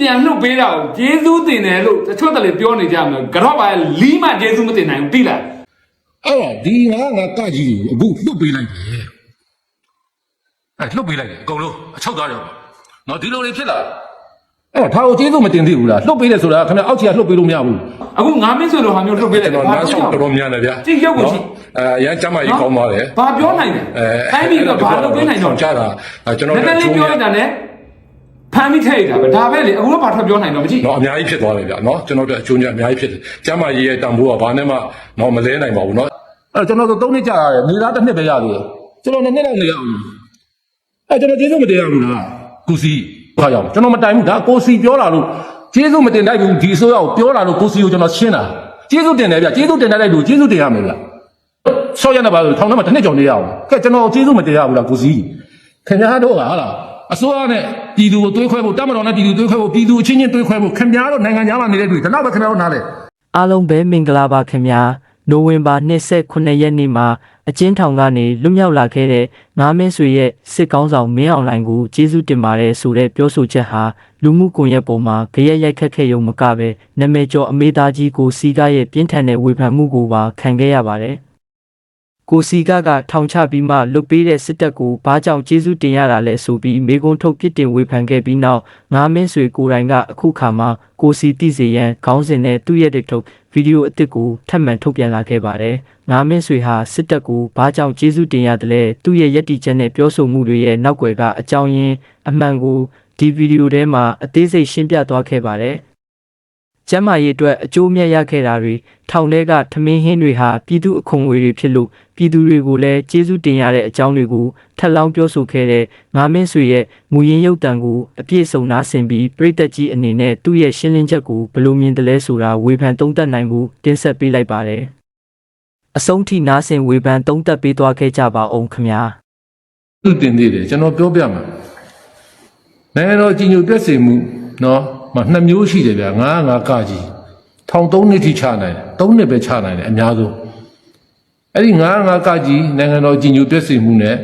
ပြန်လှုပ်ပေးတာကိုဂျေဇူးတင်တယ်လို့တချို့တလေပြောနေကြမယ်ကတော့ပါလီးမှဂျေဇူးမတင်နိုင်ဘူးတိလားအဲ့တော့ဒီငါငါကကြီးကိုအခုလှုပ်ပေးလိုက်တယ်အဲ့လှုပ်ပေးလိုက်တယ်အကုန်လုံးအချုပ်သားတယ်နော်ဒီလိုတွေဖြစ်လာအဲ့တော့ဒါကိုကျေးဇူးမတင်သေးဘူးလားလှုပ်ပေးတယ်ဆိုတာခင်ဗျအောက်ခြေကလှုပ်ပေးလို့မရဘူးအခုငါမင်းဆိုလို့ဟာမျိုးလှုပ်ပေးတယ်ကျွန်တော်နားဆောင်တော်တော်များတယ်ဗျာကြည့်ရုပ်ကိုကြည့်အဲအရန်ကျမ်းမာရေးကောင်းပါတယ်ဘာပြောနိုင်လဲအဲတိုင်းပြည်ကဘာလှုပ်ပေးနိုင်တော့ကြတာအဲကျွန်တော်နည်းနည်းလေးကျိုးပြောရလိုက်တာနဲ့ ဖမ်းပြီးထည့်ရတာပဲဒါပဲလေအခုတော့ဘာထွက်ပြောနိုင်တော့မကြည့်နော်အများကြီးဖြစ်သွားတယ်ဗျာနော်ကျွန်တော်တို့အကျိုးညအများကြီးဖြစ်တယ်ကျမ်းမာရေးရဲ့တန်ဖိုးကဘာနဲ့မှတော့မလဲနိုင်ပါဘူးနော်အဲ့ကျွန်တော်တို့၃နှစ်ကြာရတယ်နေသားတစ်နှစ်ပဲရသေးတယ်ကျွန်တော်နှစ်နှစ်လောက်နေရအောင်အဲကျွန်တော်ကျေးဇူးမတင်ရဘူးလားကုစီဘာကြောင့်ကျွန်တော်မတိုင်ဘူးဒါကိုစီပြောလာလို့ကျေးဇူးမတင်နိုင်ဘူးဒီဆိုရောက်ပြောလာလို့ကိုစီကိုကျွန်တော်ရှင်းတာကျေးဇူးတင်တယ်ဗျကျေးဇူးတင်တဲ့လူကျေးဇူးတင်ရမယ်ဗျဆော့ရနေပါလို့ထောင်ထဲမှာတစ်နှစ်ကြောင်နေရအောင်ကဲကျွန်တော်ကျေးဇူးမတင်ရဘူးလားကိုစီခင်ဗျားတို့ကဟာလားအစိုးရနဲ့ ပြည်သူကိုတွေးခွဲဖို့တမတော်နဲ့ပြည်သူတွေးခွဲဖို့ပြည်သူအချင်းချင်းတွေးခွဲဖို့ခင်ဗျားတို့နိုင်ငံသားမှာနေတဲ့တွေ့ဒါတော့ပဲခင်ဗျားတို့နားလေအားလုံးပဲမင်္ဂလာပါခင်ဗျာနိုဝင်ဘာ29ရက်နေ့မှာအချင်းထောင်ကနေလွတ်မြောက်လာခဲ့တဲ့ငါးမင်းဆွေရဲ့စစ်ကောင်းဆောင်မင်းအောင်လှိုင်ကိုကျေးဇူးတင်ပါတယ်ဆိုတဲ့ပြောဆိုချက်ဟာလူမှုကွန်ရက်ပေါ်မှာကြရက်ရိုက်ခတ်ခဲ့ရုံမကပဲနာမည်ကျော်အမေသားကြီးကိုစီကားရဲ့ပြင်းထန်တဲ့ဝေဖန်မှုကိုပါခံခဲ့ရပါတယ် ကိုစီကားကထောင်ချပြီးမှလွတ်ပေးတဲ့စစ်တပ်ကိုဘာကြောင့်ကျေးဇူးတင်ရတာလဲဆိုပြီးမေကွန်းထုတ်ပြစ်တင်ဝေဖန်ခဲ့ပြီးနောက်ငါးမင်းဆွေကိုယ်တိုင်ကအခုခါမှာကိုစီတိစေရန်ခေါင်းစဉ်နဲ့သူ့ရဲ့တစ်ထုတ်ဗီဒီယိုအသစ်ကိုထပ်မံထုတ်ပြန်လာခဲ့ပါတယ်။ငါးမင်းဆွေဟာစစ်တပ်ကိုဘာကြောင့်ကျေးဇူးတင်ရတယ်လဲသူ့ရဲ့ယက်တီချက်နဲ့ပြောဆိုမှုတွေရဲ့နောက်ွယ်ကအကြောင်းရင်းအမှန်ကိုဒီဗီဒီယိုထဲမှာအသေးစိတ်ရှင်းပြသွားခဲ့ပါတယ်။ ကျမ်းမာရေးအတွက်အကျိုးမြတ်ရခဲ့တာတွေထောင်ထဲကထမင်းဟင်းတွေဟာပြည်သူအခွန်ငွေတွေဖြစ်လို့ပြည်သူတွေကိုလည်းကျေးဇူးတင်ရတဲ့အကြောင်းတွေကိုထပ်လောင်းပြောဆိုခဲ့တဲ့ငါမင်းဆွေရဲ့မူရင်းရုပ်တံကိုအပြည့်စုံနားဆင်ပြီးပြည်သက်ကြီးအနေနဲ့သူ့ရဲ့ရှင်းလင်းချက်ကိုဘယ်လိုမြင်တယ်လဲဆိုတာဝေဖန်သုံးသပ်နိုင်မှုတင်ဆက်ပေးလိုက်ပါတယ်အဆုံးထိနားဆင်ဝေဖန်သုံးသပ်ပေးသွားခဲ့ကြပါအောင်ခင်ဗျာသူတင်သေးတယ်ကျွန်တော်ပြောပြမှာနိုင်ငံတော်ကြီးညိုပြည့်စုံမှုနော် မနှစ်မျိုးရှိတယ်ဗျာငါးငါးကကြီးထောင်၃နှစ်ထိချနိုင်တယ်၃နှစ်ပဲချနိုင်တယ်အများဆုံးအဲ့ဒီငါးငါးကကြီးနိုင်ငံတော်ကြီးညိုပြည့်စုံမှုနဲ့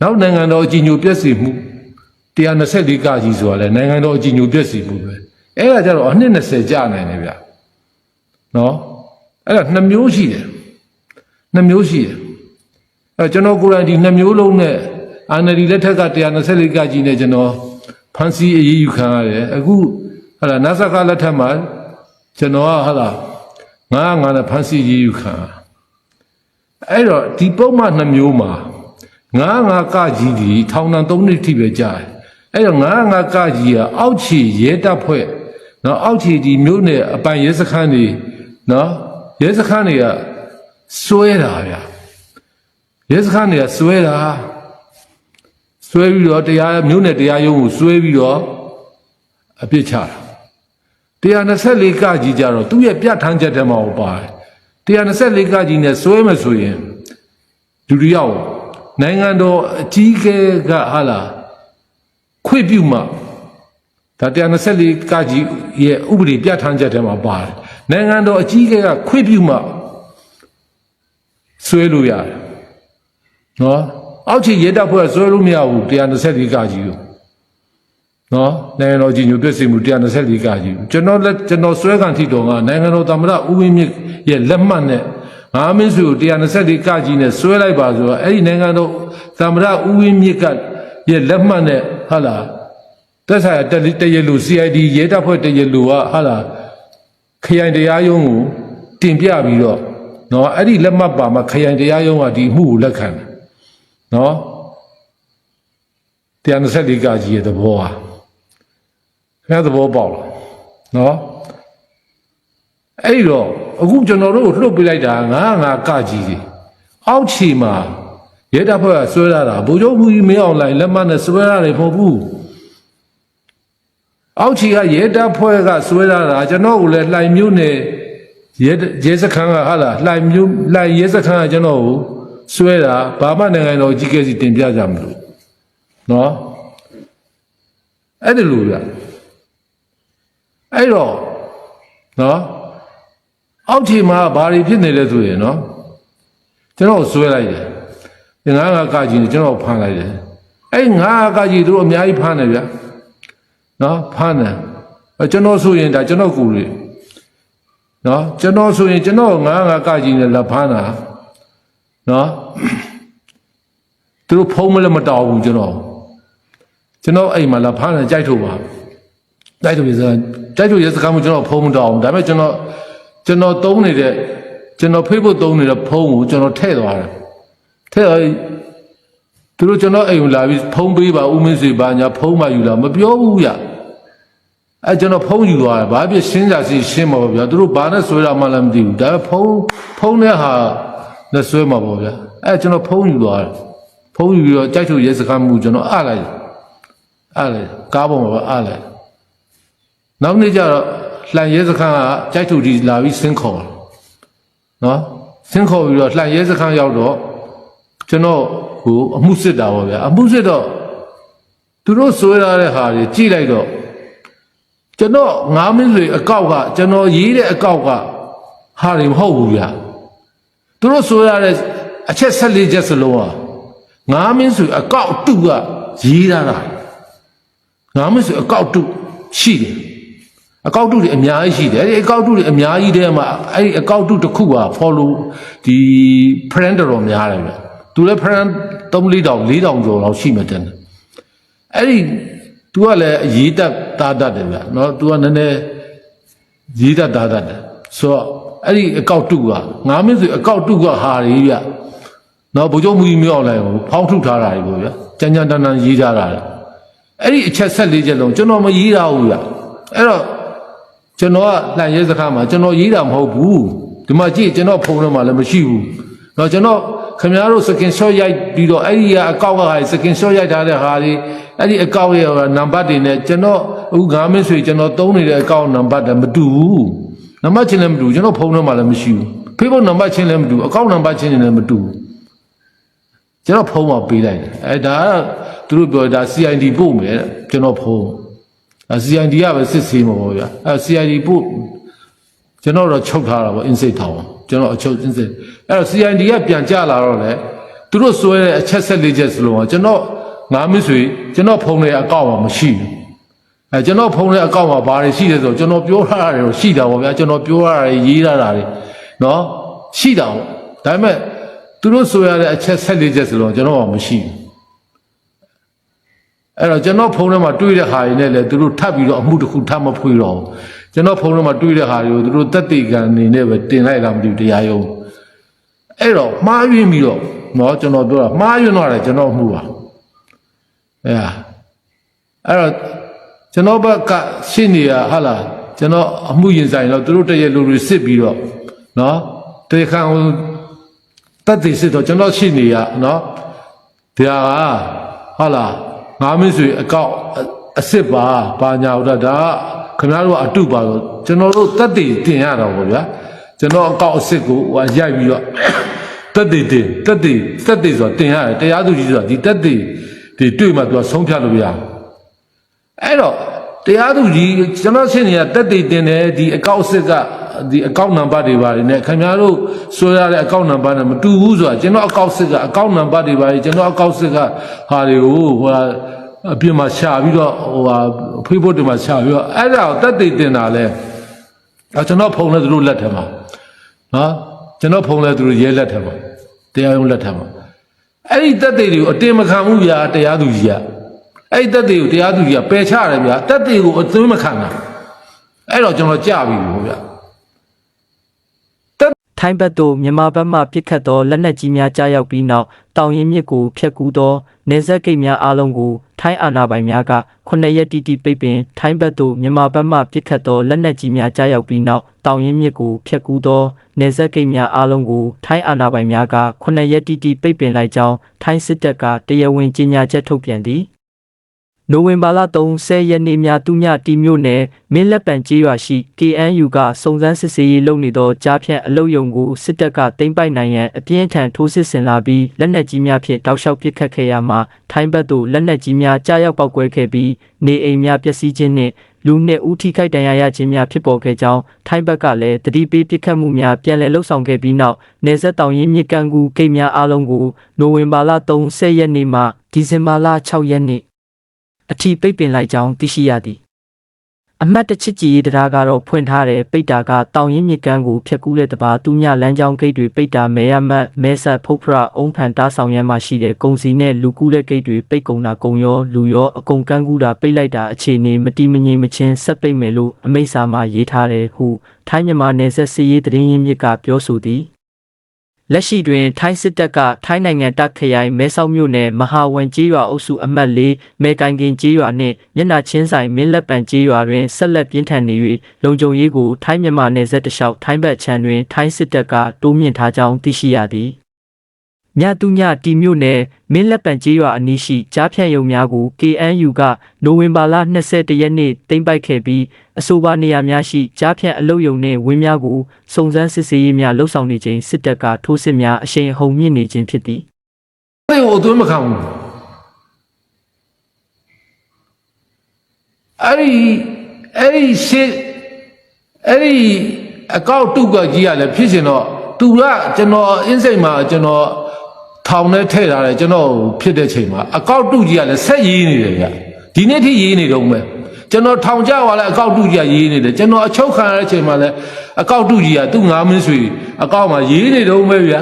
နောက်နိုင်ငံတော်ကြီးညိုပြည့်စုံမှု124ကကြီးဆိုတာလေနိုင်ငံတော်ကြီးညိုပြည့်စုံမှုပဲအဲ့ဒါကြတော့အနှစ်20ကြာနိုင်တယ်ဗျာနော်အဲ့ဒါနှစ်မျိုးရှိတယ်နှစ်မျိုးရှိတယ်အဲကျွန်တော်ကိုယ်တိုင်ဒီနှစ်မျိုးလုံးနဲ့အာဏာဒီလက်ထက်က124ကကြီးနဲ့ကျွန်တော် ဖန်စီအရေးယူခံရတယ်အခုဟာလာနတ်ဆကလက်ထက်မှာကျွန်တော်ကဟာလာငါးငါးနဲ့ဖန်စီအရေးယူခံရအဲ့တော့ဒီပုံမှန်နှစ်မျိုးမှာငါးငါးကကြီးဒီထောင်နှံ၃နှစ်ထိပဲကြာတယ်အဲ့တော့ငါးငါးကကြီးကအောက်ခြေရဲတပ်ဖွဲ့နော်အောက်ခြေဒီမျိုးနဲ့အပိုင်ရဲစခန်းတွေနော်ရဲစခန်းတွေကစွဲတာဗျာရဲစခန်းတွေကစွဲတာ စွဲပြီးတော့တရားမြို့နယ်တရားရုံးကိုစွဲပြီးတော့အပြစ်ချတာ124ကကြီးကြတော့သူ့ရဲ့ပြဋ္ဌာန်းချက်ထဲမှာပါတယ်124ကကြီးနဲ့စွဲမယ်ဆိုရင်လူတယောက်နိုင်ငံတော်အကြီးအကဲကဟာလာခွင့်ပြုမှဒါ124ကကြီးရဲ့ဥပဒေပြဋ္ဌာန်းချက်ထဲမှာပါတယ်နိုင်ငံတော်အကြီးအကဲကခွင့်ပြုမှစွဲလို့ရတယ်နော် အောက်ခြေရဲတပ်ဖွဲ့ဆွဲလို့မရဘူး124ကကြီးကိုနော်နိုင်ငံတော်ကြီးညိုပြည့်စုံမှု124ကကြီးကိုကျွန်တော်လက်ကျွန်တော်ဆွဲခံထိတော်ကနိုင်ငံတော်သမ္မတဦးဝင်းမြင့်ရဲ့လက်မှတ်နဲ့ငါမင်းစုကို124ကကြီးနဲ့ဆွဲလိုက်ပါဆိုတော့အဲ့ဒီနိုင်ငံတော်သမ္မတဦးဝင်းမြင့်ကရဲ့လက်မှတ်နဲ့ဟာလာတက်ဆိုင်တတရလူ CID ရဲတပ်ဖွဲ့တရလူကဟာလာခရိုင်တရားရုံးကိုတင်ပြပြီးတော့နော်အဲ့ဒီလက်မှတ်ပါမှာခရိုင်တရားရုံးကဒီအမှုကိုလက်ခံတယ် နော်124ကကြီးရဲ့သဘောဟာခင်ဗျားသဘောပေါက်လားနော်အဲ့ဒီတော့အခုကျွန်တော်တို့ကိုလှုပ်ပေးလိုက်တာငါးငါးကကြီးကြီးအောက်ခြေမှာရဲတပ်ဖွဲ့ကဆွဲလာတာဗိုလ်ချုပ်မှုကြီးမင်းအောင်လိုင်လက်မနဲ့ဆွဲရတယ်မဟုတ်ဘူးအောက်ခြေကရဲတပ်ဖွဲ့ကဆွဲလာတာကျွန်တော်ကိုလည်းလှိုင်မျိုးနဲ့ရဲရဲစခန်းကဟာလားလှိုင်မျိုးလှိုင်ရဲစခန်းကကျွန်တော်ကို ဆွဲတာဘာမှနိုင်ငံတော်အကြီးအကဲစီတင်ပြကြမလို့နော်အဲ့ဒီလိုပြအဲ့တော့နော်အောက်ခြေမှာဘာတွေဖြစ်နေလဲဆိုရင်နော်ကျွန်တော်ဆွဲလိုက်တယ်ဒီငါးငါးကကြီးနဲ့ကျွန်တော်ဖမ်းလိုက်တယ်အဲ့ငါးငါးကကြီးတို့အများကြီးဖမ်းတယ်ဗျနော်ဖမ်းတယ်အဲကျွန်တော်ဆိုရင်ဒါကျွန်တော်ကိုယ်လေနော်ကျွန်တော်ဆိုရင်ကျွန်တော်ငါးငါးကကြီးနဲ့လက်ဖမ်းတာ နော်သူတို့ဖုံးမလည်းမတော်ဘူးကျွန်တော်ကျွန်တော်အိမ်မှာလက်ဖမ်းတယ်ကြိုက်ထုတ်ပါကြိုက်ထုတ်ရစကြိုက်ထုတ်ရစကမ်းမကျွန်တော်ဖုံးမတော်ဘူးဒါပေမဲ့ကျွန်တော်ကျွန်တော်သုံးနေတဲ့ကျွန်တော် Facebook သုံးနေတဲ့ဖုံးကိုကျွန်တော်ထည့်သွားတယ်ထည့်သွားသူတို့ကျွန်တော်အိမ်ကိုလာပြီးဖုံးပေးပါဦးမင်းစေပါညာဖုံးမှယူလာမပြောဘူးရအဲကျွန်တော်ဖုံးယူသွားတယ်ဘာဖြစ်ရှင်းကြစီရှင်းမှာပေါ့ဗျာသူတို့ဘာနဲ့ဆွဲတာမှလည်းမသိဘူးဒါပေမဲ့ဖုံးဖုံးတဲ့ဟာ နဲ့ဆွဲမှာပေါ့ဗျာအဲကျွန်တော်ဖုံးယူသွားတယ်ဖုံးယူပြီးတော့ကြိုက်ထုတ်ရဲစခန်းမှုကျွန်တော်အားလိုက်အားလိုက်ကားပေါ်မှာပဲအားလိုက်နောက်နေ့ကျတော့လှန်ရဲစခန်းကကြိုက်ထုတ်ဒီလာပြီးဆင်းခေါ်တယ်နော်ဆင်းခေါ်ပြီးတော့လှန်ရဲစခန်းရောက်တော့ကျွန်တော်ဟိုအမှုစစ်တာပေါ့ဗျာအမှုစစ်တော့သူတို့ဆွဲထားတဲ့ဟာတွေကြည့်လိုက်တော့ကျွန်တော်ငါးမင်းတွေအကောက်ကကျွန်တော်ရေးတဲ့အကောက်ကဟာတွေမဟုတ်ဘူးဗျာ သူတို့ဆိုရတဲ့အချက်14ချက်စလုံးဟာငါမင်းဆိုအကောက်တုကရေးထားတာငါမင်းဆိုအကောက်တုရှိတယ်အကောက်တုတွေအများကြီးရှိတယ်အဲဒီအကောက်တုတွေအများကြီးတဲမှာအဲဒီအကောက်တုတစ်ခုက follow ဒီ friend တော်များတယ်ဗျသူလည်း friend 3-4တောင်4တောင်ကျော်လောက်ရှိမှတဲ့အဲ့ဒီ तू ကလည်းရေးတတ်တာတတ်တယ်ဗျနော် तू ကနည်းနည်းရေးတတ်တာတတ်တယ် ဆိုတော့အဲ့ဒီအကောက်တုကငါမင်းဆိုအကောက်တုကဟာရီဗျနော်ဗိုလ်ချုပ်မူကြီးမြောက်လိုက်ကိုဖောင်းထုတ်ထားတာကြီးပေါ့ဗျကြမ်းကြမ်းတမ်းတမ်းရေးထားတာအဲ့ဒီအချက်ဆက်လေးချက်လုံးကျွန်တော်မရေးတာဘူးဗျအဲ့တော့ကျွန်တော်ကလှန်ရဲစကားမှာကျွန်တော်ရေးတာမဟုတ်ဘူးဒီမှာကြည့်ကျွန်တော်ဖုန်းထဲမှာလည်းမရှိဘူးနော်ကျွန်တော်ခင်ဗျားတို့ skin shot ရိုက်ပြီးတော့အဲ့ဒီကအကောက်ကဟာ skin shot ရိုက်ထားတဲ့ဟာတွေအဲ့ဒီအကောက်ရဲ့နံပါတ်တွေနဲ့ကျွန်တော်အခုငါမင်းဆွေကျွန်တော်သုံးနေတဲ့အကောက်နံပါတ်တွေမတူဘူး နံပါတ်ချင်းလည်းမတူဘူးကျွန်တော်ဖုန်းထဲမှာလည်းမရှိဘူး Facebook နံပါတ်ချင်းလည်းမတူအကောက်နံပါတ်ချင်းလည်းမတူဘူးကျွန်တော်ဖုန်းမှာပေးလိုက်တယ်အဲဒါကသူတို့ပြောတာ CID ပို့မယ်တဲ့ကျွန်တော်ဖုန်းအဲ CID ကပဲစစ်ဆေးမှာပေါ့ဗျာအဲ CID ပို့ကျွန်တော်တော့ချုပ်ထားတာပေါ့ instate ထောင်ကျွန်တော်အချုပ် instate အဲ့တော့ CID ကပြန်ကြလာတော့လေသူတို့စွဲတဲ့အချက်ဆက်လေးချက်စလုံးကကျွန်တော်ငါမစ်ဆွေကျွန်တော်ဖုန်းထဲအကောင့်မှာမရှိဘူး အဲကျွန်တော်ဖုန်းထဲအကောင့်မှာဘာတွေရှိလဲဆိုတော့ကျွန်တော်ပြောထားတာတွေရှိတာပေါ့ဗျာကျွန်တော်ပြောထားတာတွေရေးထားတာတွေနော်ရှိတာပေါ့ဒါပေမဲ့သူတို့ဆိုရတဲ့အချက်ဆက်လေးချက်စလုံးကျွန်တော်ကမရှိဘူးအဲ့တော့ကျွန်တော်ဖုန်းထဲမှာတွေးတဲ့ဟာတွေနဲ့လည်းသူတို့ထပ်ပြီးတော့အမှုတစ်ခုထပ်မဖွေတော့ဘူးကျွန်တော်ဖုန်းထဲမှာတွေးတဲ့ဟာတွေကိုသူတို့တက်တေကန်အနေနဲ့ပဲတင်လိုက်လာမသိဘူးတရားရုံးအဲ့တော့မှားယွင်းပြီးတော့နော်ကျွန်တော်ပြောတာမှားယွင်းတော့တယ်ကျွန်တော်မှုပါအဲ့ဒါအဲ့တော့ ကျွန်တော်ဘက်ကရှင်းနေရဟာလားကျွန်တော်အမှုရင်ဆိုင်တော့သူတို့တရက်လူတွေစစ်ပြီးတော့နော်တေခံဟိုတက်တေစစ်တော့ကျွန်တော်ရှင်းနေရနော်တရားကဟာလားငါမင်းဆွေအကောက်အစ်စ်ပါပါညာဥဒ္ဒဒါခင်ဗျားတို့ကအတုပါတော့ကျွန်တော်တို့တက်တေတင်ရတော့ဗောဗျာကျွန်တော်အကောက်အစ်စ်ကိုဟိုရိုက်ပြီးတော့တက်တေတင်တက်တေတက်တေဆိုတော့တင်ရတယ်တရားသူကြီးဆိုတာဒီတက်တေဒီတွေ့မှသူကဆုံးဖြတ်လို့ရအောင်အဲ့တော့ တရားသူကြီးကျွန်တော်ရှင်းနေတာတက်တေတင်တယ်ဒီအကောက်အစ်စ်ကဒီအကောင့်နံပါတ်တွေပါတယ်နဲ့ခင်ဗျားတို့ဆွဲရတဲ့အကောင့်နံပါတ်နဲ့မတူဘူးဆိုတာကျွန်တော်အကောက်စစ်ကအကောင့်နံပါတ်တွေပါတယ်ကျွန်တော်အကောက်စစ်ကဟာတွေကိုဟိုဟာအပြင်မှာရှာပြီးတော့ဟိုဟာ Facebook တွေမှာရှာပြီးတော့အဲ့ဒါကိုတက်တည်တင်တာလဲအဲကျွန်တော်ဖုန်းလဲသူတို့လက်ထက်မှာနော်ကျွန်တော်ဖုန်းလဲသူတို့ရဲလက်ထက်မှာတရားရုံးလက်ထက်မှာအဲ့ဒီတက်တည်တွေကိုအတင်မခံဘူးဗျာတရားသူကြီးက အဲ့ဒီတက်တည်ကိုတရားသူကြီးကပယ်ချတယ်ဗျာတက်တည်ကိုအသွင်းမခံတာအဲ့တော့ကျွန်တော်ကြပြီဘို့ဗျာထိုင်းဘက်သို့မြန်မာဘက်မှပစ်ခတ်သောလက်နက်ကြီးများကြားရောက်ပြီးနောက်တောင်ရင်မြစ်ကိုဖျက်ကူးသောနေဆက်ဂိတ်များအားလုံးကိုထိုင်းအာဏာပိုင်များကခုနှစ်ရက်တိတိပိတ်ပင်ထိုင်းဘက်သို့မြန်မာဘက်မှပစ်ခတ်သောလက်နက်ကြီးများကြားရောက်ပြီးနောက်တောင်ရင်မြစ်ကိုဖျက်ကူးသောနေဆက်ဂိတ်များအားလုံးကိုထိုင်းအာဏာပိုင်များကခုနှစ်ရက်တိတိပိတ်ပင်လိုက်ကြောင်းထိုင်းစစ်တပ်ကတရားဝင်ကြေညာချက်ထုတ်ပြန်သည် နိုဝင်ဘာလ30ရက်နေ့များသူမြတီမြို့နယ်မင်းလက်ပံကျေးရွာရှိ KNU ကစုံစမ်းစစ်ဆေးရေးလုပ်နေသောကြားဖြန့်အလုတ်ယုံကိုစစ်တပ်ကသိမ်းပိုက်နိုင်ရန်အပြင်းထန်ထိုးစစ်ဆင်လာပြီးလက်နက်ကြီးများဖြင့်တောက်လျှောက်ပစ်ခတ်ခဲ့ရမှာထိုင်းဘက်သို့လက်နက်ကြီးများကြားရောက်ပောက်ကွဲခဲ့ပြီးနေအိမ်များပျက်စီးခြင်းနှင့်လူနှစ်ဦးထိခိုက်ဒဏ်ရာရခြင်းများဖြစ်ပေါ်ခဲ့ကြောင်းထိုင်းဘက်ကလည်းတတိပေးပစ်ခတ်မှုများပြန်လည်လှုပ်ဆောင်ခဲ့ပြီးနောက်နေဆက်တောင်ရင်မြစ်ကန်ကူဂိတ်များအားလုံးကိုနိုဝင်ဘာလ30ရက်နေ့မှဒီဇင်ဘာလ6ရက်နေ့ အထီပိတ်ပင်လိုက်ကြောင်းသိရှိရသည်အမှတ်တစ်ချစ်ကြည်ရေးတရားကတော့ဖွင့်ထားတယ်ပိတ်တာကတောင်ရင်မြစ်ကမ်းကိုဖျက်ကူးတဲ့တပါသူမြလမ်းကြောင်းဂိတ်တွေပိတ်တာမဲရမတ်မဲဆက်ဖုတ်ဖရအုံဖန်တားဆောင်ရမ်းမှရှိတဲ့ကုံစီနဲ့လူကူးတဲ့ဂိတ်တွေပိတ်ကုန်တာကုံရောလူရောအကုန်ကန်းကူးတာပိတ်လိုက်တာအခြေအနေမတိမငြိမ်မချင်းဆက်ပိတ်မယ်လို့အမိန့်စာမှာရေးထားတယ်ဟုထိုင်းမြန်မာနယ်စပ်စီရေးသတင်းရင်းမြစ်ကပြောဆိုသည် လက်ရှိတွင် ထိုင်းစစ်တပ်ကထိုင်းနိုင်ငံတပ်ခရိုင်မဲဆောက်မြို့နယ်မဟာဝန်ကြီးရွာအုပ်စုအမှတ်၄မဲကိုင်ကင်ကြီးရွာနှင့်မျက်နှာချင်းဆိုင်မင်းလက်ပံကြီးရွာတွင်ဆက်လက်ပြင်းထန်နေ၍လုံခြုံရေးကိုထိုင်းမြန်မာနယ်စပ်တလျှောက်ထိုင်းဘက်ခြမ်းတွင်ထိုင်းစစ်တပ်ကတိုးမြင့်ထားကြောင်းသိရှိရသည် မြတ်သူညတီမြို့နယ်မင်းလက်ပံကြီးရွာအနီးရှိကြားဖြန့်ရုံများကို KNU ကနိုဝင်ဘာလ22ရက်နေ့တင်ပိုက်ခဲ့ပြီးအဆိုပါနေရာများရှိကြားဖြန့်အလုတ်ယုံနှင့်ဝင်းများကိုစုံစမ်းစစ်ဆေးရေးများလှုပ်ဆောင်နေခြင်းစစ်တပ်ကထိုးစစ်များအရှိန်အဟုန်မြင့်နေခြင်းဖြစ်သည်အဲ့ဒီကိုအသွင်းမခံဘူးအဲ့ဒီအဲ့ဒီရှစ်အဲ့ဒီအကောက်တုကကြီးကလည်းဖြစ်ရှင်တော့သူကကျွန်တော်အင်းစိတ်မှာကျွန်တော် ထောင်ထဲထည့်ထားတယ်ကျွန်တော်ဖြစ်တဲ့ချိန်မှာအကောက်တုကြီးကလည်းဆက်ရေးနေတယ်ဗျဒီနေ့ထိရေးနေတော့မယ်ကျွန်တော်ထောင်ကြသွားလဲအကောက်တုကြီးကရေးနေတယ်ကျွန်တော်အချုပ်ခံရတဲ့ချိန်မှာလည်းအကောက်တုကြီးကသူ့ငါးမင်းဆွေအကောက်မှာရေးနေတော့မယ်ဗျ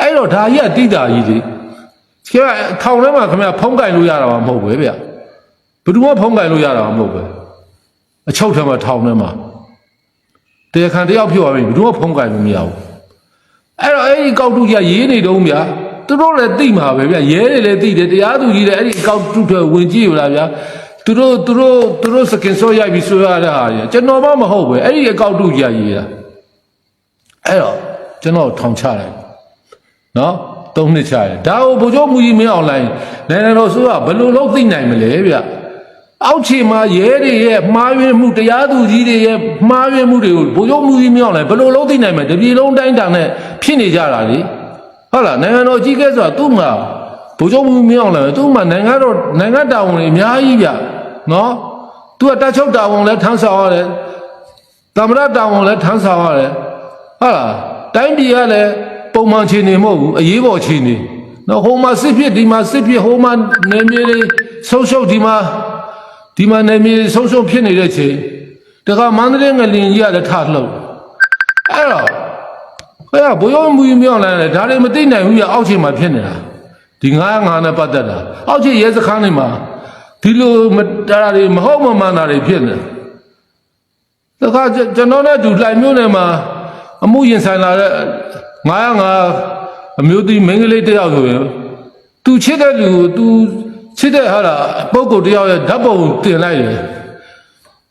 အဲ့တော့ဒါကြီးကတိတာကြီးလေခင်ဗျထောင်ထဲမှာခင်ဗျဖုံးကင်လို့ရတာမှမဟုတ်ပဲဗျဘယ်သူမှဖုံးကင်လို့ရတာမှမဟုတ်ပဲအချုပ်ထဲမှာထောင်ထဲမှာတရားခံတယောက်ဖြစ်သွားပြီဘယ်သူမှဖုံးကင်လို့မရဘူးအဲ့တော့အဲ့ဒီကောက်တုကြီးကရေးနေတုံးဗျာ သူတို့လည်းသိမှာပဲဗျရဲတွေလည်းသိတယ်တရားသူကြီးလည်းအဲ့ဒီကောက်တုတွေဝင်ကြည့်ရလားဗျာသူတို့သူတို့သူတို့စကင်ဆော့ရိုက်ပြီးဆွဲရတဲ့ဟာကြီးကျွန်တော်မှမဟုတ်ပဲအဲ့ဒီအကောက်တုကြီးကရေးတာအဲ့တော့ကျွန်တော်ထောင်ချလိုက်နော်သုံးနှစ်ချရတယ်ဒါကိုဗိုလ်ချုပ်မူကြီးမင်းအောင်လိုင်းနိုင်ငံတော်ဆိုကဘယ်လိုလုပ်သိနိုင်မလဲဗျအောက်ခြေမှာရဲတွေရဲ့မှားယွင်းမှုတရားသူကြီးတွေရဲ့မှားယွင်းမှုတွေကိုဗိုလ်ချုပ်မူကြီးမင်းအောင်လိုင်းဘယ်လိုလုပ်သိနိုင်မလဲတပြည်လုံးတိုင်းတာနဲ့ဖြစ်နေကြတာလေ ဟုတ်လားနိုင်ငံတော်ကြီးကဲဆိုတာသူ့မှာဗိုလ်ချုပ်မူကြီးမင်းအောင်လိုင်းသူ့မှာနိုင်ငံတော်နိုင်ငံတာဝန်တွေအများကြီးဗျနော်သူကတက်ချုပ်တာဝန်လည်းထမ်းဆောင်ရတယ်သမ္မတတာဝန်လည်းထမ်းဆောင်ရတယ်ဟုတ်လားတိုင်းပြည်ကလည်းပုံမှန်ခြေနေမဟုတ်ဘူးအရေးပေါ်ခြေနေနော်ဟိုမှာစစ်ဖြစ်ဒီမှာစစ်ဖြစ်ဟိုမှာနေမြေတွေဆုံးရှုပ်ဒီမှာဒီမှာနေမြေတွေဆုံးရှုံးဖြစ်နေတဲ့ချိန်တခါမန္တလေးငလင်ကြီးကလည်းထလှုပ်အဲ့တော့ ဘယ်ကဘိုးရုံးမူကြီးမြောင်းလာတယ်ဒါတွေမသိနိုင်ဘူးရအောက်ခြေမှာဖြစ်နေတာဒီငါးငါးနဲ့ပတ်သက်တာအောက်ခြေရဲစခန်းတွေမှာဒီလိုမတရားတွေမဟုတ်မမှန်တာတွေဖြစ်နေတခါကျွန်တော်နဲ့တူလှိုင်မျိုးနယ်မှာအမှုရင်ဆိုင်လာတဲ့905အမျိုးသမီးမိန်းကလေးတယောက်ဆိုရင်သူချစ်တဲ့လူကိုသူချစ်တဲ့ဟာလားပုံကိုယ်တယောက်ရဲ့ဓာတ်ပုံတင်လိုက်တယ်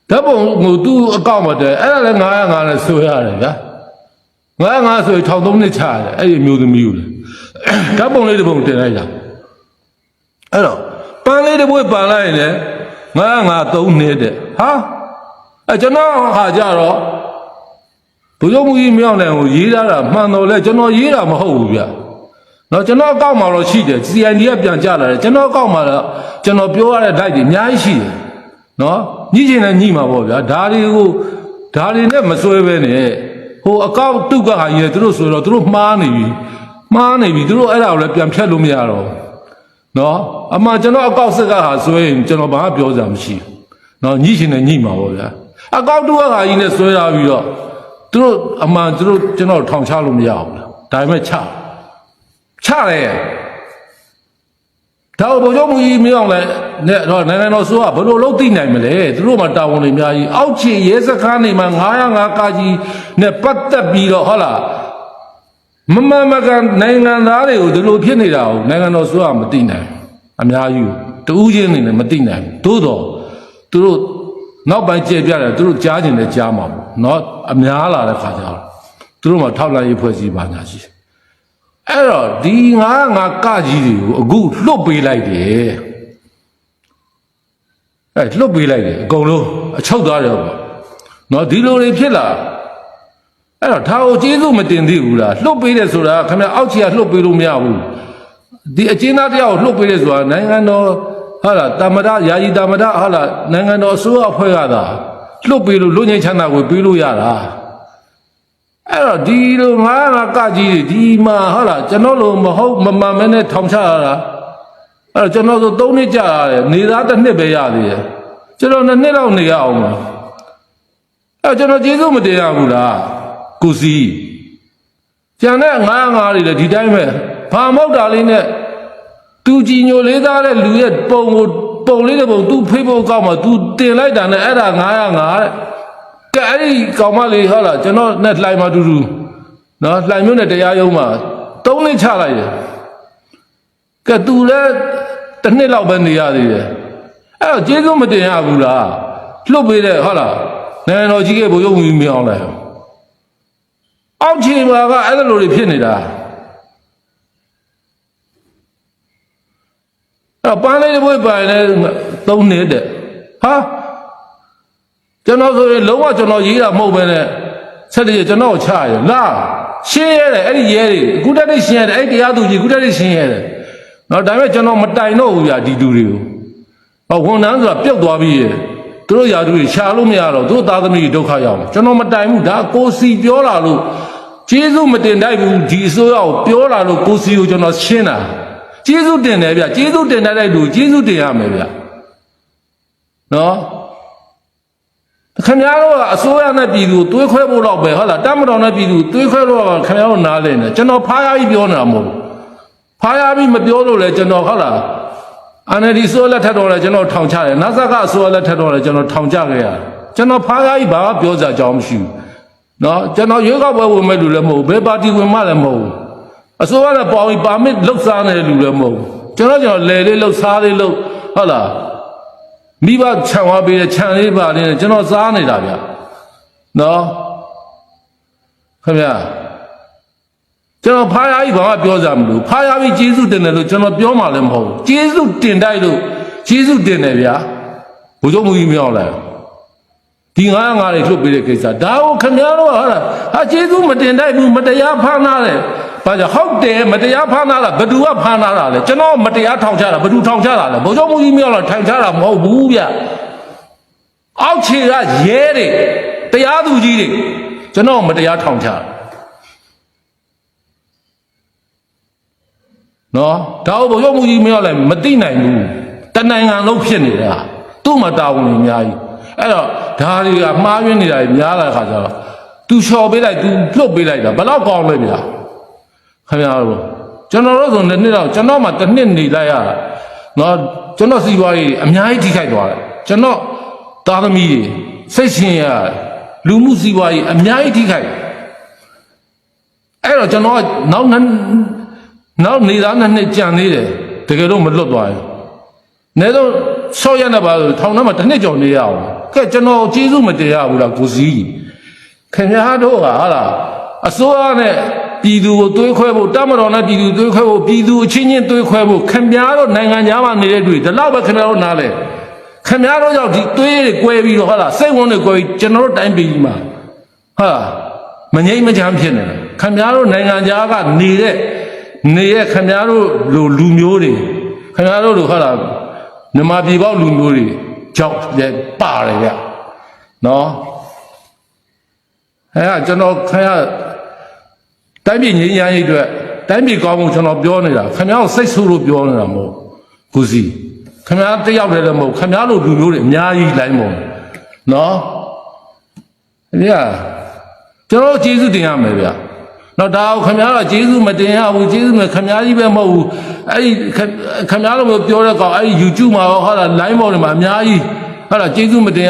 ဓာတ်ပုံကိုသူ့အကောင့်မှာတည်းအဲ့ဒါလည်း905နဲ့ဆိုရတယ်ဗျာ 905ဆိုရင်ထောင်သုံးနှစ်ချရတယ်အဲ့ဒီအမျိုးသမီးကိုလေဓာတ်ပုံလေးတစ်ပုံတင်လိုက်တာအဲ့တော့ပန်းလေးတစ်ပွေပန်လိုက်ရင်လည်း905 3နှစ်တဲ့ဟာအဲကျွန်တော်ဟာကြတော့ဘုရားမူကြီးမြောက်နိုင်ကိုရေးထားတာမှန်တော့လဲကျွန်တော်ရေးတာမဟုတ်ဘူးဗျ။နော်ကျွန်တော်အကောက်မှာတော့ရှိတယ် CND ကပြန်ကြလာတယ်ကျွန်တော်အကောက်မှာတော့ကျွန်တော်ပြောရတဲ့ light တွေအများကြီးရှိတယ်။နော်ညှိချင်တယ်ညှိမှာပေါ့ဗျာ။ဒါတွေကိုဒါတွေနဲ့မစွဲပဲနဲ့ ဟိုအကောက်တုတ်ကဟာကြီးလေသူတို့ဆိုတော့သူတို့မှားနေပြီ။မှားနေပြီသူတို့အဲ့ဒါကိုလည်းပြန်ဖြတ်လို့မရတော့ဘူး။နော်အမှကျွန်တော်အကောက်စက်ကဟာစွဲရင်ကျွန်တော်ဘာမှပြောစရာမရှိဘူး။နော်ညှိချင်တယ်ညှိမှာပေါ့ဗျာ။အကောက်တုတ်ကဟာကြီးနဲ့စွဲလာပြီးတော့သူတို့အမှန်သူတို့ကျွန်တော်ထောင်ချလို့မရဘူးလားဒါပေမဲ့ချချတယ် ဒါကိုဗိုလ်ချုပ်မူကြီးမင်းအောင်လည်းနဲ့တော့နိုင်ငံတော်ဆိုကဘယ်လိုလုပ်သိနိုင်မလဲသူတို့မှတာဝန်တွေအများကြီးအောက်ခြေရဲစခန်းတွေမှာ905ကာကြီးနဲ့ပတ်သက်ပြီးတော့ဟုတ်လားမမမကန်နိုင်ငံသားတွေကိုဒီလိုဖြစ်နေတာကိုနိုင်ငံတော်ဆိုကမသိနိုင်ဘူးအများကြီးတူးချင်းနေနဲ့မသိနိုင်ဘူးသို့တော့သူတို့နောက်ပိုင်းကြည့်ပြတယ်သူတို့ကြားကျင်တယ်ကြားမှာပေါ့เนาะအများလာတဲ့ခါကျတော့သူတို့မှထောက်လိုက်ရေးဖွဲ့စည်းပါညာရှိတယ် အဲ့တော့ဒီငါငါကကြီးတွေကိုအခုလွတ်ပေးလိုက်တယ်အဲ့လွတ်ပေးလိုက်တယ်အကုန်လုံးအချုပ်သွားတယ်ပေါ့နော်ဒီလိုတွေဖြစ်လာအဲ့တော့ဒါကိုကျေးဇူးမတင်သေးဘူးလားလွတ်ပေးတယ်ဆိုတာခင်ဗျအောက်ခြေကလွတ်ပေးလို့မရဘူးဒီအကျဉ်းသားတရားကိုလွတ်ပေးတယ်ဆိုတာနိုင်ငံတော်ဟာလားတမဒယာယီတမဒဟာလားနိုင်ငံတော်အစိုးရအဖွဲ့ကသာလွတ်ပေးလို့လူငယ်ချမ်းသာကိုပေးလို့ရတာ အဲ့တော့ဒီလိုငါးငါကကြီးတွေဒီမှာဟာလားကျွန်တော်လိုမဟုတ်မမှန်မဲနဲ့ထောင်ချရတာအဲ့တော့ကျွန်တော်ဆို၃နှစ်ကြာရတယ်နေသားတစ်နှစ်ပဲရသေးတယ်ကျွန်တော်နှစ်နှစ်လောက်နေရအောင်ပါအဲ့တော့ကျွန်တော်ကျေးဇူးမတင်ရဘူးလားကိုစီကျန်တဲ့905တွေလည်းဒီတိုင်းပဲဘာမောက်တာလေးနဲ့သူကြည်ညိုလေးသားတဲ့လူရဲ့ပုံကိုပုံလေးတဲ့ပုံသူဖေးဖို့ကောက်မှာသူတင်လိုက်တာနဲ့အဲ့ဒါ905တဲ့ကဲ အဲ့ဒီကောင်မလေးဟုတ်လားကျွန်တော်နဲ့လှိုင်မှာတူတူနော်လှိုင်မျိုးနဲ့တရားရုံးမှာသုံးနှစ်ချလိုက်တယ်ကဲသူလည်းတစ်နှစ်လောက်ပဲနေရသေးတယ်အဲ့တော့ကျေးဇူးမတင်ရဘူးလားလွတ်ပေးတဲ့ဟုတ်လားနိုင်ငံတော်ကြီးကဘုံရုံမီမအောင်လိုက်အောက်ခြေမှာကအဲ့လိုတွေဖြစ်နေတာအဲ့တော့ပန်းလေးတစ်ပွေးပိုင်လဲသုံးနှစ်တဲ့ဟာ ကျွန်တော်ဆိုရင်လုံးဝကျွန်တော်ရေးတာမဟုတ်ပဲနဲ့ဆက်တည်းကျွန်တော်ချရလာရှင်းရတယ်အဲ့ဒီရဲတွေအခုတက်တက်ရှင်းရတယ်အဲ့ဒီတရားသူကြီးအခုတက်တက်ရှင်းရတယ်နော်ဒါပေမဲ့ကျွန်တော်မတိုင်တော့ဘူးဗျာဒီတူတွေကိုဟောဝန်ထမ်းဆိုတာပြုတ်သွားပြီရဲ့သူတို့ယာသူတွေရှာလို့မရတော့သူတို့သားသမီးတွေဒုက္ခရောက်မှာကျွန်တော်မတိုင်ဘူးဒါကိုစီပြောလာလို့ကျေးဇူးမတင်တိုက်ဘူးဒီအစိုးရကိုပြောလာလို့ကိုစီကိုကျွန်တော်ရှင်းတာကျေးဇူးတင်တယ်ဗျကျေးဇူးတင်တတ်တဲ့လူကျေးဇူးတင်ရမယ်ဗျနော် ခင်ဗျားတို့ကအစိုးရနဲ့ပြည်သူကိုတွေးခွဲဖို့တော့ပဲဟုတ်လားတမတော်နဲ့ပြည်သူတွေးခွဲလို့တော့ခင်ဗျားတို့နားလည်နေကျွန်တော်ဖားရပြီးပြောနေတာမဟုတ်ဘူးဖားရပြီးမပြောလို့လေကျွန်တော်ဟုတ်လားအန်ဒီဆိုလက်ထက်တော့လေကျွန်တော်ထောင်ချတယ်နာဇကအစိုးရလက်ထက်တော့လေကျွန်တော်ထောင်ချခဲ့ရတယ်ကျွန်တော်ဖားရပြီးဘာမှပြောစရာအကြောင်းမရှိဘူးနော်ကျွန်တော်ရွေးကောက်ပွဲဝင်မဲ့လူလည်းမဟုတ်ဘူးဘယ်ပါတီဝင်မှလည်းမဟုတ်ဘူးအစိုးရနဲ့ပေါင်းပြီးပါမစ်လှုပ်ရှားနေတဲ့လူလည်းမဟုတ်ဘူးကျွန်တော်ကျွန်တော်လဲလေးလှုပ်ရှားလေးလှုပ်ဟုတ်လား မိဘခြံသွားပေးတဲ့ခြံလေးပါလေးနဲ့ကျွန်တော်စားနေတာဗျနော်ခင်ဗျာကျွန်တော်ဖားရကြီးဘာမှပြောစရာမလိုဖားရပြီးကျေးဇူးတင်တယ်လို့ကျွန်တော်ပြောမှလည်းမဟုတ်ဘူးကျေးဇူးတင်တိုက်လို့ကျေးဇူးတင်တယ်ဗျာဘုရားမူကြီးမြောက်လိုက်ဒီငါးငါးတွေလှုပ်ပေးတဲ့ကိစ္စဒါကိုခင်ဗျားတို့ကဟာလားဟာကျေးဇူးမတင်တိုက်ဘူးမတရားဖမ်းနာတယ် ဘာကြောင့်ဟုတ်တယ်မတရားဖမ်းနာတာဘသူကဖမ်းနာတာလဲကျွန်တော်မတရားထောင်ချတာဘသူထောင်ချတာလဲဘုရားမူကြီးမြောက်လာထောင်ချတာမဟုတ်ဘူးဗျအောက်ခြေကရဲတွေတရားသူကြီးတွေကျွန်တော်မတရားထောင်ချတာနော်ဒါကိုဘုရားမူကြီးမြောက်လည်းမသိနိုင်ဘူးတနိုင်ငံလုံးဖြစ်နေတာသူ့မှာတာဝန်ကြီးအများကြီးအဲ့တော့ဒါတွေကမှားယွင်းနေတာကြီးများလာတဲ့ခါကျတော့ तू လျှော်ပေးလိုက် तू လွတ်ပေးလိုက်တာဘယ်တော့ကောင်းလဲဗျာ ခင်ဗျားတို့ကျွန်တော်တို့ဆိုနှစ်နှစ်တော့ကျွန်တော်မှတစ်နှစ်နေလိုက်ရတာနော်ကျွန်တော်စီးပွားရေးအများကြီးထိခိုက်သွားတယ်ကျွန်တော်သားသမီးတွေစိတ်ရှင်ရလူမှုစီးပွားရေးအများကြီးထိခိုက်အဲ့တော့ကျွန်တော်ကနောက်နှစ်နောက်နေသားနှစ်နှစ်ကြံသေးတယ်တကယ်တော့မလွတ်သွားဘူးနေတော့ဆော့ရနေပါလို့ထောင်ထဲမှာတစ်နှစ်ကျော်နေရအောင်ကဲကျွန်တော်ကျေးဇူးမတင်ရဘူးလားကိုစည်းခင်ဗျားတို့ကဟာလားအစိုးရနဲ့ ပြည်သူကိုတွေးခွဲဖို့တမတော်နဲ့ပြည်သူတွေးခွဲဖို့ပြည်သူအချင်းချင်းတွေးခွဲဖို့ခင်ဗျားတို့နိုင်ငံသားမှာနေတဲ့တွေ့ဒီလောက်ပဲခင်ဗျားတို့နားလဲခင်ဗျားတို့ကြောင့်ဒီတွေးတွေ꿰ပြီးတော့ဟာလားစိတ်ဝင်တွေ꿰ပြီးကျွန်တော်တို့တိုင်းပြည်ကြီးမှာဟာမငြိမ့်မချမ်းဖြစ်နေတယ်ခင်ဗျားတို့နိုင်ငံသားကနေတဲ့နေရခင်ဗျားတို့လူလူမျိုးတွေခင်ဗျားတို့တို့ဟာလားမြန်မာပြည်ပေါက်လူမျိုးတွေကြောက်လည်းပါတယ်ဗျနော်အဲကကျွန်တော်ခင်ဗျား တိုင်းပြည်ငြိမ်းချမ်းရေးအတွက်တိုင်းပြည်ကောင်းဖို့ကျွန်တော်ပြောနေတာခင်ဗျားကိုစိတ်ဆိုးလို့ပြောနေတာမဟုတ်ဘူးစီခင်ဗျားတယောက်တည်းလည်းမဟုတ်ခင်ဗျားတို့လူမျိုးတွေအများကြီးလိုက်မုံနော်ခင်ဗျာကျွန်တော်ကျေးဇူးတင်ရမယ်ဗျာတော့ဒါကိုခင်ဗျားတော့ကျေးဇူးမတင်ရဘူးကျေးဇူးမခင်ဗျားကြီးပဲမဟုတ်ဘူးအဲ့ဒီခင်ဗျားတို့ပြောတဲ့ကောင်အဲ့ဒီ YouTube မှာဟောတာ line ပေါ်တွေမှာအများကြီးဟောတာကျေးဇူးမတင်ရ